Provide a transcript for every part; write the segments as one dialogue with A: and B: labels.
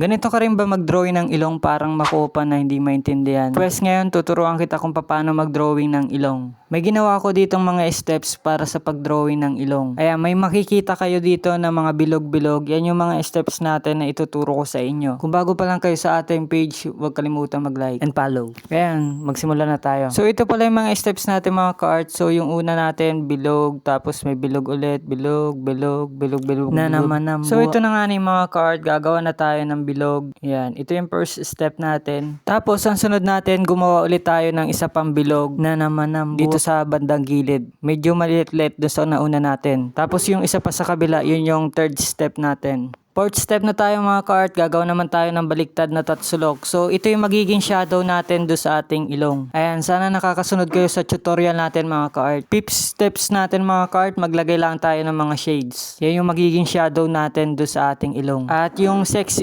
A: Ganito ka rin ba mag-drawing ng ilong parang makupa na hindi maintindihan? Pwes ngayon tuturuan kita kung paano mag-drawing ng ilong. May ginawa ko ditong mga steps para sa pag-drawing ng ilong. Ayan, may makikita kayo dito na mga bilog-bilog. Yan yung mga steps natin na ituturo ko sa inyo. Kung bago pa lang kayo sa ating page, huwag kalimutan mag-like and follow. Ayan, magsimula na tayo. So ito pala yung mga steps natin mga ka-art. So yung una natin, bilog, tapos may bilog ulit, bilog, bilog, bilog, bilog, na naman na. So ito na nga ni mga ka-art, gagawa na tayo ng bilog. Ayan, ito yung first step natin. Tapos ang sunod natin, gumawa ulit tayo ng isa pang bilog na naman na dito sa bandang gilid. Medyo maliit-liit doon sa nauna natin. Tapos yung isa pa sa kabila, yun yung third step natin. Fourth step na tayo mga ka-art, gagawa naman tayo ng baliktad na tatsulok. So ito yung magiging shadow natin do sa ating ilong. Ayan, sana nakakasunod kayo sa tutorial natin mga ka-art. Fifth steps natin mga ka-art, maglagay lang tayo ng mga shades. Yan yung magiging shadow natin do sa ating ilong. At yung sex.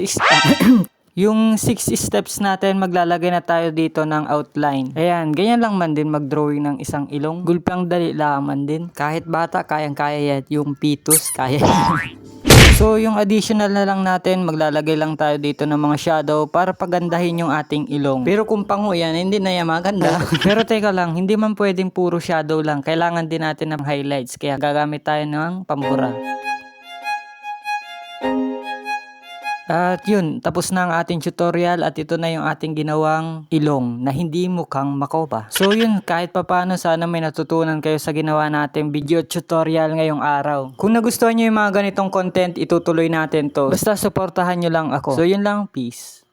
A: Yung 6 steps natin, maglalagay na tayo dito ng outline. Ayan, ganyan lang man din mag-drawing ng isang ilong. Gulpang dali lang man din. Kahit bata, kayang-kaya yan. Yung pitus, kaya So, yung additional na lang natin, maglalagay lang tayo dito ng mga shadow para pagandahin yung ating ilong. Pero kung pango yan, hindi na yan maganda. Pero teka lang, hindi man pwedeng puro shadow lang. Kailangan din natin ng highlights. Kaya gagamit tayo ng pambura. At yun, tapos na ang ating tutorial at ito na yung ating ginawang ilong na hindi mukhang makopa. So yun, kahit papano sana may natutunan kayo sa ginawa natin video tutorial ngayong araw. Kung nagustuhan nyo yung mga ganitong content, itutuloy natin to. Basta supportahan nyo lang ako. So yun lang, peace.